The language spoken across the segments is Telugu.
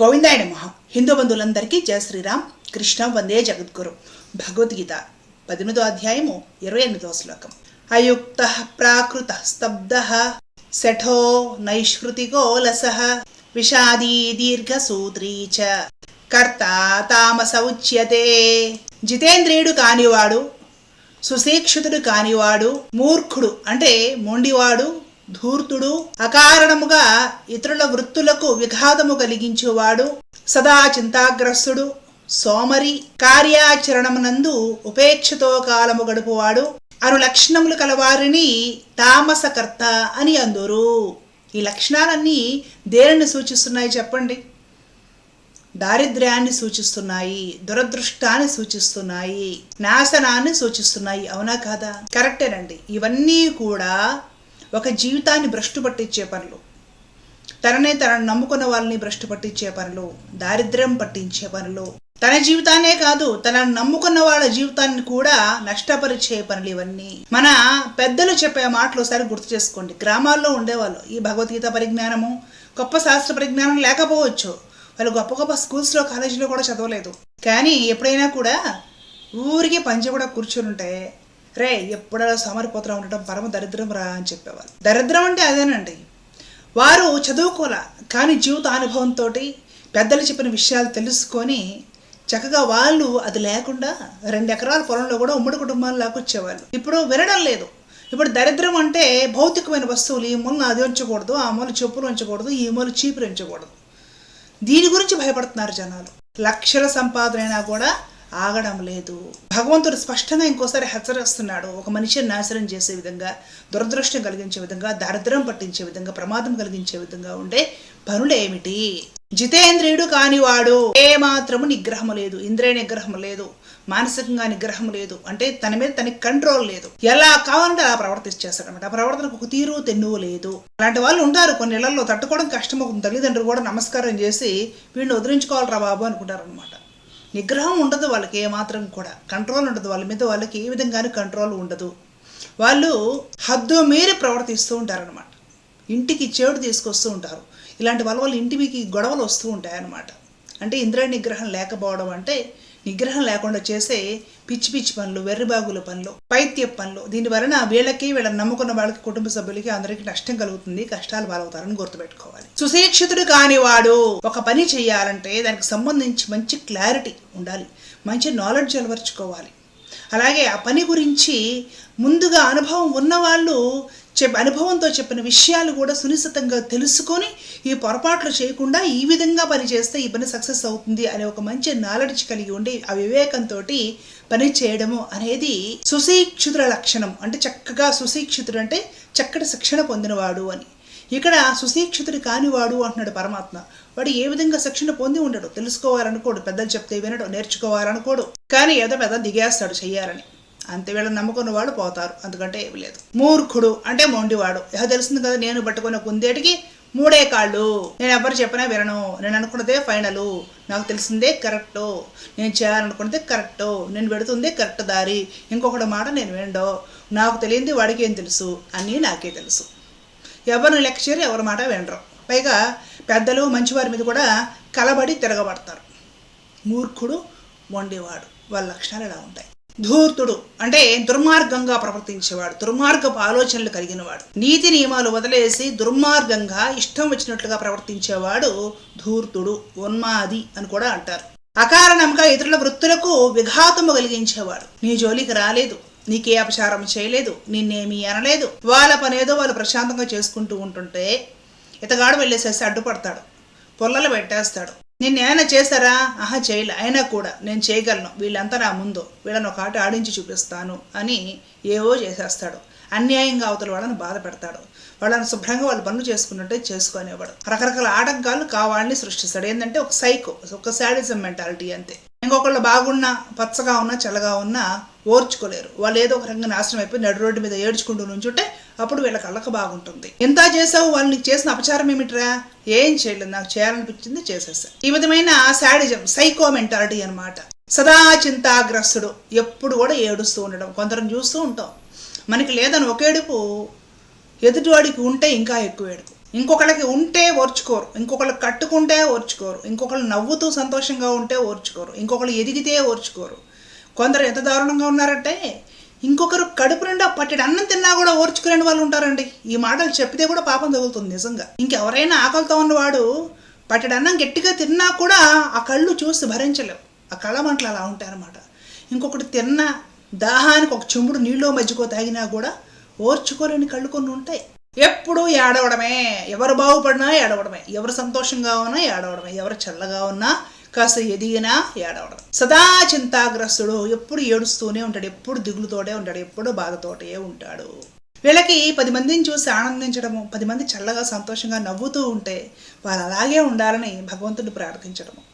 గోవిందాయ నమ. హిందూ బంధువులందరికీ జయ శ్రీరామ్. కృష్ణ వందే జగద్గురు. భగవద్గీత పద్దెనిమిదో అధ్యాయము ఇరవై ఎనిమిదో శ్లోకం. అయుక్త ప్రాకృత స్తబ్ద శఠో నైష్కృతి గోలస విషాదీ దీర్ఘసూత్రీ చ కర్త తామస ఉచ్యతే. జితేంద్రియుడు కానివాడు సుశిక్షితుడు కానివాడు మూర్ఖుడు అంటే మొండివాడు ధూర్తుడు అకారణముగా ఇతరుల వృత్తులకు విఘాతము కలిగించేవాడు సదా చింతాగ్రస్తుడు సోమరి కార్యాచరణమునందు ఉపేక్షతో కాలము గడుపువాడు అను లక్షణములు కలవారిని తామసకర్త అని అందురు. ఈ లక్షణాలన్నీ దేనిని సూచిస్తున్నాయి చెప్పండి? దారిద్ర్యాన్ని సూచిస్తున్నాయి దురదృష్టాన్ని సూచిస్తున్నాయి నాశనాన్ని సూచిస్తున్నాయి అవునా కాదా? కరెక్టేనండి. ఇవన్నీ కూడా ఒక జీవితాన్ని భ్రష్టు పట్టించే పనులు. తననే తనను నమ్ముకున్న వాళ్ళని భ్రష్టు పట్టించే పనులు. దారిద్ర్యం పట్టించే పనులు. తన జీవితాన్నే కాదు తనను నమ్ముకున్న వాళ్ళ జీవితాన్ని కూడా నష్టపరిచే పనులు ఇవన్నీ. మన పెద్దలు చెప్పే మాటలు ఒకసారి గుర్తు చేసుకోండి. గ్రామాల్లో ఉండేవాళ్ళు. ఈ భగవద్గీత పరిజ్ఞానము గొప్ప శాస్త్ర పరిజ్ఞానం లేకపోవచ్చు. వాళ్ళు గొప్ప గొప్ప స్కూల్స్లో కాలేజీలో కూడా చదవలేదు. కానీ ఎప్పుడైనా కూడా ఊరికి పంచ కూడా కూర్చొని ఉంటే రే ఎప్పుడైనా సోమరిపోతూ ఉండటం పరమ దరిద్రం రా అని చెప్పేవాళ్ళు దరిద్రం అంటే అదేనండి. వారు చదువుకోలే కానీ జీవిత అనుభవంతో పెద్దలు చెప్పిన విషయాలు తెలుసుకొని చక్కగా వాళ్ళు అది లేకుండా రెండు ఎకరాల పొలంలో కూడా ఉమ్మడి కుటుంబాలు లాకొచ్చేవాళ్ళు ఇప్పుడు వినడం లేదు. ఇప్పుడు దరిద్రం అంటే భౌతికమైన వస్తువులు ఈ మూలను అది ఉంచకూడదు ఆ మూల చెప్పులు ఉంచకూడదు ఈ మూల చీపులు ఉంచకూడదు. దీని గురించి భయపడుతున్నారు జనాలు. లక్షల సంపాదన కూడా ఆగడం లేదు. భగవంతుడు స్పష్టంగా ఇంకోసారి హెచ్చరిస్తున్నాడు. ఒక మనిషిని నాశనం చేసే విధంగా దురదృష్టం కలిగించే విధంగా దారిద్రం పట్టించే విధంగా ప్రమాదం కలిగించే విధంగా ఉండే పనులు ఏమిటి? జితేంద్రియుడు కానివాడు. ఏ మాత్రము నిగ్రహం లేదు. ఇంద్రియ నిగ్రహం లేదు. మానసికంగా నిగ్రహం లేదు. అంటే తన మీద తనకి కంట్రోల్ లేదు. ఎలా కావాలంటే అలా ప్రవర్తించేస్తాడు అనమాట ఆ ప్రవర్తనకు ఒక తీరు తెన్నువు లేదు. అలాంటి వాళ్ళు ఉంటారు. కొన్ని ఇళ్ళలో తట్టుకోవడం కష్టం తల్లిదండ్రులు కూడా నమస్కారం చేసి వీడిని వదిలించుకోవాలరా బాబు అనుకుంటారు అనమాట నిగ్రహం ఉండదు వాళ్ళకి ఏమాత్రం కూడా. కంట్రోల్ ఉండదు వాళ్ళ మీద వాళ్ళకి ఏ విధంగానూ కంట్రోల్ ఉండదు. వాళ్ళు హద్దు మీరి ప్రవర్తిస్తూ ఉంటారనమాట ఇంటికి చెడు తీసుకొస్తూ ఉంటారు. ఇలాంటి వాళ్ళ వాళ్ళ ఇంటికి గొడవలు వస్తూ ఉంటాయన్నమాట. అంటే ఇంద్రియ నిగ్రహం లేకపోవడం అంటే నిగ్రహం లేకుండా చేసే పిచ్చి పిచ్చి పనులు వెర్రిబాగుల పనులు పైత్య పనులు. దీని వలన వీళ్ళకి వీళ్ళని నమ్ముకున్న వాళ్ళకి కుటుంబ సభ్యులకి అందరికీ నష్టం కలుగుతుంది కష్టాలు పాలవుతారని గుర్తుపెట్టుకోవాలి. సుశిక్షితుడు కానివాడు ఒక పని చేయాలంటే దానికి సంబంధించి మంచి క్లారిటీ ఉండాలి. మంచి నాలెడ్జ్ అలవర్చుకోవాలి. అలాగే ఆ పని గురించి ముందుగా అనుభవం ఉన్నవాళ్ళు చెప్ అనుభవంతో చెప్పిన విషయాలు కూడా సునిశ్చితంగా తెలుసుకొని ఈ పొరపాట్లు చేయకుండా ఈ విధంగా పని చేస్తే ఈ పని సక్సెస్ అవుతుంది అనే ఒక మంచి నాలెడ్జ్ కలిగి ఉండి ఆ వివేకంతో పని చేయడము అనేది సుశిక్షితుల లక్షణం. అంటే చక్కగా సుశిక్షితుడు అంటే చక్కటి శిక్షణ పొందినవాడు అని. ఇక్కడ సుశిక్షితుడు కానివాడు అంటున్నాడు పరమాత్మ. వాడు ఏ విధంగా శిక్షణ పొంది ఉండడు. తెలుసుకోవాలనుకోడు. పెద్దలు చెప్తే వినడు. నేర్చుకోవాలనుకోడు. కానీ ఏదో పెద్ద దిగేస్తాడు చెయ్యాలని. అంతే నమ్ముకున్న వాడు పోతారు. అందుకంటే ఏమి లేదు. మూర్ఖుడు అంటే మొండివాడు. ఏదో తెలిసింది కదా నేను పట్టుకున్న కుందేటికి మూడే కాళ్ళు. నేను ఎవరు చెప్పినా వినను. నేను అనుకున్నదే ఫైనల్ నాకు తెలిసిందే కరెక్ట్ నేను చేయాలనుకున్నదే కరెక్ట్ నేను పెడుతుందే కరెక్ట్ దారి. ఇంకొకటి మాట నేను వినడో. నాకు తెలియంది వాడికి ఏం తెలుసు? అన్నీ నాకే తెలుసు. ఎవరిని లెక్చర్ ఎవరి మాట వినరు. పైగా పెద్దలు మంచివారి మీద కూడా కలబడి తిరగబడతారు. మూర్ఖుడు మొండివాడు. వాళ్ళ లక్షణాలు ఎలా ఉంటాయి. ధూర్తుడు అంటే దుర్మార్గంగా ప్రవర్తించేవాడు దుర్మార్గపు ఆలోచనలు కలిగినవాడు. నీతి నియమాలు వదిలేసి దుర్మార్గంగా ఇష్టం వచ్చినట్లుగా ప్రవర్తించేవాడు ధూర్తుడు ఉన్మాది అని కూడా అంటారు. అకారణంగా ఇతరుల వృత్తులకు విఘాతము కలిగించేవాడు. నీ జోలికి రాలేదు. నీకే అపచారం చేయలేదు నిన్నేమీ అనలేదు. వాళ్ళ పనేదో వాళ్ళు ప్రశాంతంగా చేసుకుంటూ ఉంటుంటే ఇతగాడు వెళ్ళేసేసి అడ్డుపడతాడు పొల్లలు పెట్టేస్తాడు. నిన్నేమైనా చేశారా? ఆహా చేయలే. అయినా కూడా నేను చేయగలను. వీళ్ళంతా నా ముందు. వీళ్ళని ఒక ఆట ఆడించి చూపిస్తాను అని ఏవో చేసేస్తాడు. అన్యాయంగా అవతల వాళ్ళని బాధ పెడతాడు. వాళ్ళని శుభ్రంగా వాళ్ళు పనులు చేసుకున్నట్టే చేసుకునేవాడు. రకరకాల ఆటంకాలు కావాలని సృష్టిస్తాడు. ఏంటంటే ఒక సైకో ఒక శాడిజం మెంటాలిటీ అంతే. ఇంకొకళ్ళు బాగున్నా పచ్చగా ఉన్నా చల్లగా ఉన్నా ఓర్చుకోలేరు. వాళ్ళు ఏదో ఒక రంగ నాశనం అయిపోయి నడు రోడ్డు మీద ఏడ్చుకుంటూ నుంచుంటే అప్పుడు వీళ్ళ కళ్ళకు బాగుంటుంది. ఎంత చేసావు వాళ్ళు నీకు చేసిన అపచారం ఏమిట్రా? ఏం చేయలేదు. నాకు చేయాలనిపించింది చేసేసా. ఈ విధమైన శాడిజం సైకో మెంటాలిటీ అనమాట సదా చింతాగ్రస్తుడు. ఎప్పుడు కూడా ఏడుస్తూ ఉండడం. కొందరం చూస్తూ ఉంటాం. మనకి లేదని ఒక ఏడుపు ఎదుటివాడికి ఉంటే ఇంకా ఎక్కువ ఏడుపు. ఇంకొకళ్ళకి ఉంటే ఓర్చుకోరు ఇంకొకళ్ళు కట్టుకుంటే ఓర్చుకోరు ఇంకొకళ్ళు నవ్వుతూ సంతోషంగా ఉంటే ఓర్చుకోరు ఇంకొకళ్ళు ఎదిగితే ఓర్చుకోరు. కొందరు ఎంత దారుణంగా ఉన్నారంటే ఇంకొకరు కడుపు నిండా పట్టెడు అన్నం తిన్నా కూడా ఓర్చుకునే వాళ్ళు ఉంటారండి. ఈ మాటలు చెప్పితే కూడా పాపం తగులుతుంది నిజంగా. ఇంకెవరైనా ఆకలితో ఉన్నవాడు పట్టెడు అన్నం గట్టిగా తిన్నా కూడా ఆ కళ్ళు చూసి భరించలేవు. ఆ కళ్ళమంటలు అలా ఉంటాయన్నమాట. ఇంకొకటి తిన్న దాహానికి ఒక చెంబుడు నీళ్ళు మజ్జిగో తాగినా కూడా ఓర్చుకోలేని కళ్ళు కొన్ని ఉంటాయి. ఎప్పుడు ఏడవడమే. ఎవరు బాగుపడినా ఏడవడమే. ఎవరు సంతోషంగా ఉన్నా ఏడవడమే. ఎవరు చల్లగా ఉన్నా కాస్త ఎదిగినా ఏడవడం సదా చింతాగ్రస్తుడు ఎప్పుడు ఏడుస్తూనే ఉంటాడు. ఎప్పుడు దిగులుతోటే ఉంటాడు. ఎప్పుడు బాధతోటే ఉంటాడు. వీళ్ళకి పది మందిని చూసి ఆనందించడము పది మంది చల్లగా సంతోషంగా నవ్వుతూ ఉంటే వాళ్ళు అలాగే ఉండాలని భగవంతుడు ప్రార్థించడము.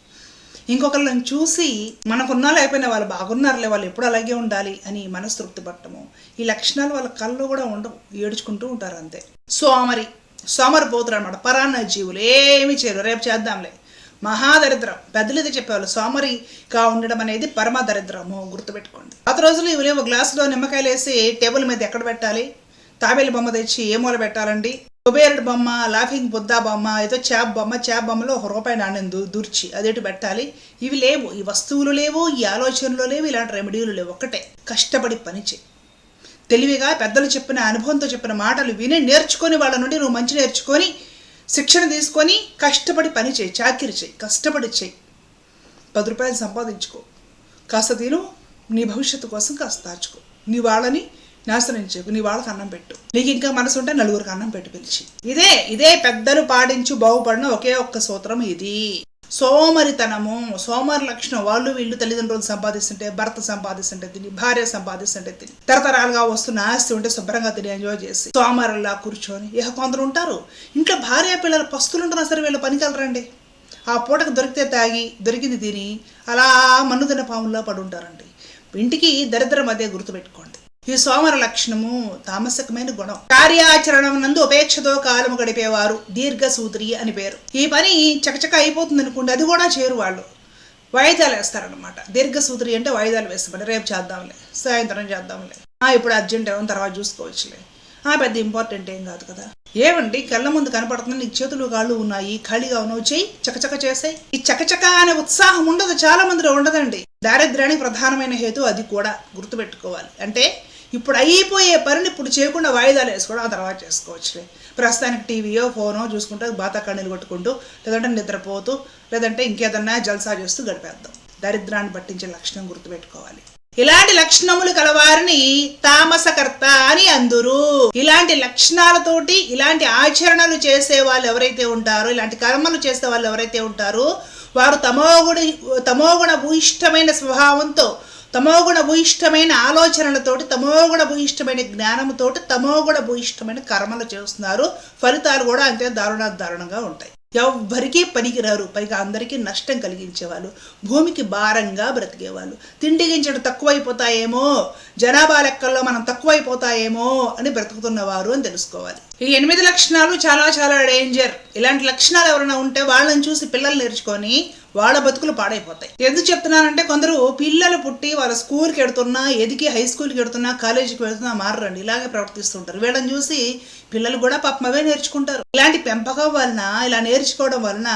ఇంకొకళ్ళని చూసి మనకున్నా లేకపోయినా వాళ్ళు బాగున్నారులే వాళ్ళు ఎప్పుడు అలాగే ఉండాలి అని మనసు తృప్తి పట్టము. ఈ లక్షణాలు వాళ్ళ కళ్ళు కూడా ఉండవు ఏడుచుకుంటూ ఉంటారు అంతే. సోమరి సోమరి పోతురు అనమాట పరాన్న జీవులు ఏమి చేయరు. రేపు చేద్దాంలే. మహాదరిద్రం. పెద్దలైతే చెప్పేవాళ్ళు సోమరిగా ఉండడం అనేది పరమ దరిద్రము గుర్తుపెట్టుకోండి. పాత రోజులు ఇవి ఒక గ్లాసులో నిమ్మకాయలు వేసి టేబుల్ మీద ఎక్కడ పెట్టాలి? తాబేలు బొమ్మ తెచ్చి ఏ మూల పెట్టాలండి? కుబేరుడు బొమ్మ లాఫింగ్ బుద్ధా బొమ్మ ఏదో చేప బొమ్మ చేప బొమ్మలో ఒక రూపాయి నాణ్యం దూ దూర్చి అదేటి పెట్టాలి. ఇవి లేవు ఈ వస్తువులు లేవు ఈ ఆలోచనలు లేవు ఇలాంటి రెమెడీలు లేవు ఒక్కటే కష్టపడి పని చేయి. తెలివిగా పెద్దలు చెప్పిన అనుభవంతో చెప్పిన మాటలు విని నేర్చుకొని వాళ్ళ నుండి నువ్వు మంచి నేర్చుకొని శిక్షణ తీసుకొని కష్టపడి పని చేయి చాకిరి చేయి కష్టపడి చేయి. పది రూపాయలు సంపాదించుకో. కాస్త తిను నీ భవిష్యత్తు కోసం కాస్త దాచుకో. నీ వాళ్ళని నాశనం చేయకు నీ వాళ్ళకి అన్నం పెట్టు. నీకు ఇంకా మనసు ఉంటే నలుగురికి అన్నం పెట్టి పిలిచి. ఇదే ఇదే పెద్దలు పాటించు బాగుపడిన ఒకే ఒక్క సూత్రం ఇది. సోమరితనము సోమరి లక్షణం. వాళ్ళు వీళ్ళు తల్లిదండ్రులు సంపాదిస్తుంటే భర్త సంపాదిస్తుంటే తిని భార్య సంపాదిస్తుంటే తిని. తరతరాలుగా వస్తున్న ఆస్తి ఉంటే శుభ్రంగా తిని ఎంజాయ్ చేసి. సోమరిలా కూర్చొని ఇక కొందరు ఉంటారు. ఇంట్లో భార్య పిల్లలు పస్తులు ఉంటున్నా సరే వీళ్ళు పనికెళ్ళరండి ఆ పూటకు దొరికితే తాగి దొరికింది తిని అలా మన్నుదిన పాముల్లో పడి ఉంటారండి ఇంటికి దరిద్రం అదే గుర్తుపెట్టుకోండి. ఈ సోమర లక్షణము తామసకమైన గుణం. కార్యాచరణం నందు ఉపేక్షతో కాలము గడిపేవారు దీర్ఘసూత్రి అని పేరు. ఈ పని చకచక అయిపోతుంది అనుకోండి అది కూడా చేరు వాళ్ళు. వాయిదాలు వేస్తారనమాట దీర్ఘసూత్రి అంటే వాయిదాలు వేస్తామండి. రేపు చేద్దాంలే సాయంత్రం చేద్దాంలే. ఆ ఇప్పుడు అర్జెంట్ ఏమో తర్వాత చూసుకోవచ్చులే. ఆ పెద్ద ఇంపార్టెంట్ ఏం కాదు కదా. ఏమండి కళ్ళ ముందు కనపడుతుంది నీకు చేతులు కాళ్ళు ఉన్నాయి ఖాళీగా ఉన్నావు చేయి చకచక చేసాయి. ఈ చకచక అనే ఉత్సాహం ఉండదు చాలా మందిలో ఉండదండి. దారిద్ర్యానికి ప్రధానమైన హేతు అది కూడా గుర్తుపెట్టుకోవాలి. అంటే ఇప్పుడు అయిపోయే పనిని ఇప్పుడు చేయకుండా వాయిదాలు వేసుకోవడం ఆ తర్వాత చేసుకోవచ్చులే. ప్రస్తుతానికి టీవీయో ఫోనో చూసుకుంటూ బాత కన్నీళ్ళు కొట్టుకుంటూ లేదంటే నిద్రపోతూ లేదంటే ఇంకేదన్నా జల్సా చేస్తూ గడిపేద్దాం. దరిద్రాన్ని పట్టించే లక్షణం గుర్తుపెట్టుకోవాలి. ఇలాంటి లక్షణములు కలవారిని తామసకర్త అని అందురు. ఇలాంటి లక్షణాలతోటి ఇలాంటి ఆచరణలు చేసే వాళ్ళు ఎవరైతే ఉంటారో ఇలాంటి కర్మలు చేసే వాళ్ళు ఎవరైతే ఉంటారో వారు తమోగుణ తమోగుణ భూయిష్టమైన స్వభావంతో తమోగుణ భూయిష్టమైన ఆలోచనలతోటి తమోగుణ భూయిష్టమైన జ్ఞానంతోటి తమోగుణ భూయిష్టమైన కర్మలు చేస్తున్నారు. ఫలితాలు కూడా అంతే దారుణ దారుణంగా ఉంటాయి. ఎవ్వరికీ పనికిరారు. పైగా అందరికీ నష్టం కలిగించేవాళ్ళు. భూమికి భారంగా బ్రతికేవాళ్ళు. తిండి గింజలు తక్కువైపోతాయేమో. జనాభా లెక్కల్లో మనం తక్కువైపోతాయేమో అని బ్రతుకుతున్నవారు అని తెలుసుకోవాలి. ఈ ఎనిమిది లక్షణాలు చాలా చాలా డేంజర్. ఇలాంటి లక్షణాలు ఎవరైనా ఉంటే వాళ్ళని చూసి పిల్లలు నేర్చుకొని వాళ్ళ బతుకులు పాడైపోతాయి. ఎందుకు చెప్తున్నానంటే కొందరు పిల్లలు పుట్టి వాళ్ళ స్కూల్కి వెడుతున్నా ఎదిగి హై స్కూల్కి వెడుతున్నా కాలేజీకి వెళ్తున్నా మారరండి. ఇలాగే ప్రవర్తిస్తుంటారు. వీళ్ళని చూసి పిల్లలు కూడా పాపమవే నేర్చుకుంటారు. ఇలాంటి పెంపకం వలన ఇలా నేర్చుకోవడం వలన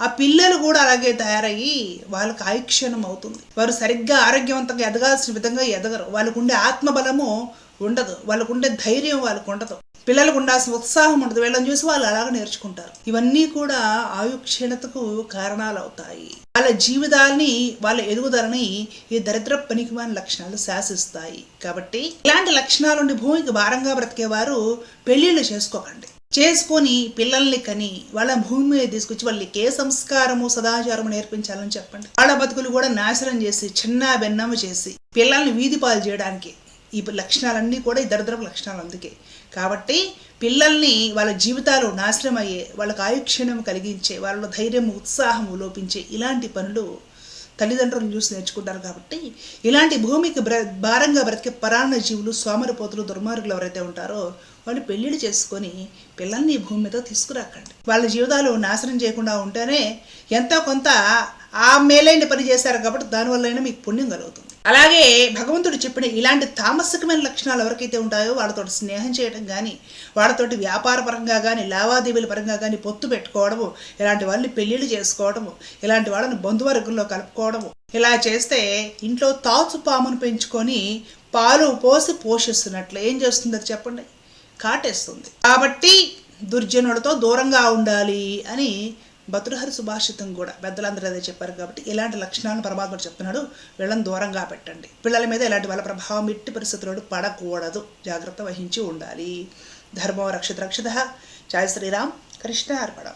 ఆ పిల్లలు కూడా అలాగే తయారయ్యి వాళ్ళకి ఆయుక్షణం అవుతుంది. వారు సరిగ్గా ఆరోగ్యవంతంగా ఎదగాల్సిన విధంగా ఎదగరు. వాళ్ళకు ఉండే ఆత్మబలము ఉండదు. వాళ్ళకు ఉండే ధైర్యం వాళ్ళకు ఉండదు పిల్లలకు ఉండాల్సిన ఉత్సాహం ఉండదు. వీళ్ళని చూసి వాళ్ళు అలాగ నేర్చుకుంటారు. ఇవన్నీ కూడా ఆయుక్షీణతకు కారణాలు అవుతాయి వాళ్ళ జీవితాల్ని వాళ్ళ ఎదుగుదలని ఈ దరిద్ర పనికిమాని లక్షణాలు శాసిస్తాయి. కాబట్టి ఇలాంటి లక్షణాలుండి భూమికి భారంగా బ్రతికేవారు పెళ్ళిళ్ళు చేసుకోకండి. చేసుకొని పిల్లల్ని కని వాళ్ళ భూమి మీద తీసుకొచ్చి వాళ్ళకి ఏ సంస్కారము సదాచారము నేర్పించాలని చెప్పండి. వాళ్ళ బతుకులు కూడా నాశనం చేసి చిన్న బెన్నమ చేసి పిల్లల్ని వీధి పాలు చేయడానికి ఈ లక్షణాలన్నీ కూడా ఈ దరిద్రపు లక్షణాలు అందుకే. కాబట్టి పిల్లల్ని వాళ్ళ జీవితాలు నాశనం అయ్యే వాళ్ళకి ఆయుక్షీణం కలిగించే వాళ్ళ ధైర్యం ఉత్సాహము లోపించే ఇలాంటి పనులు తల్లిదండ్రులను చూసి నేర్చుకుంటారు కాబట్టి ఇలాంటి భూమికి బ్ర భారంగా బ్రతికే పరాన్న జీవులు సోమరిపోతులు దుర్మార్గులు ఎవరైతే ఉంటారో వాళ్ళు పెళ్ళిళ్ళు చేసుకొని పిల్లల్ని భూమి మీద తీసుకురాకండి. వాళ్ళ జీవితాలు నాశనం చేయకుండా ఉంటేనే ఎంతో కొంత ఆ మేలైన పని చేశారు కాబట్టి దానివల్లైనా మీకు పుణ్యం కలుగుతుంది. అలాగే భగవంతుడు చెప్పిన ఇలాంటి తామసికమైన లక్షణాలు ఎవరికైతే ఉంటాయో వాళ్ళతో స్నేహం చేయడం కానీ వాళ్ళతోటి వ్యాపార పరంగా కానీ లావాదేవీల పరంగా కానీ పొత్తు పెట్టుకోవడము ఇలాంటి వాళ్ళని పెళ్ళిళ్ళు చేసుకోవడము ఇలాంటి వాళ్ళని బంధువర్గంలో కలుపుకోవడము ఇలా చేస్తే ఇంట్లో తాచు పామును పెంచుకొని పాలు పోసి పోషిస్తున్నట్లు ఏం చేస్తుంది అది చెప్పండి? కాటేస్తుంది. కాబట్టి దుర్జనులతో దూరంగా ఉండాలి అని భతృహరి సుభాషితం కూడా పెద్దలందరూ అదే చెప్పారు కాబట్టి ఇలాంటి లక్షణాలను పరమాత్ముడు చెప్తున్నాడు. వీళ్ళని దూరంగా పెట్టండి. పిల్లల మీద ఇలాంటి వాళ్ళ ప్రభావం ఇట్టి పరిస్థితుల్లో పడకూడదు. జాగ్రత్త వహించి ఉండాలి. ధర్మం రక్షిత రక్షిత. జయ శ్రీరామ్. కృష్ణ అర్పణం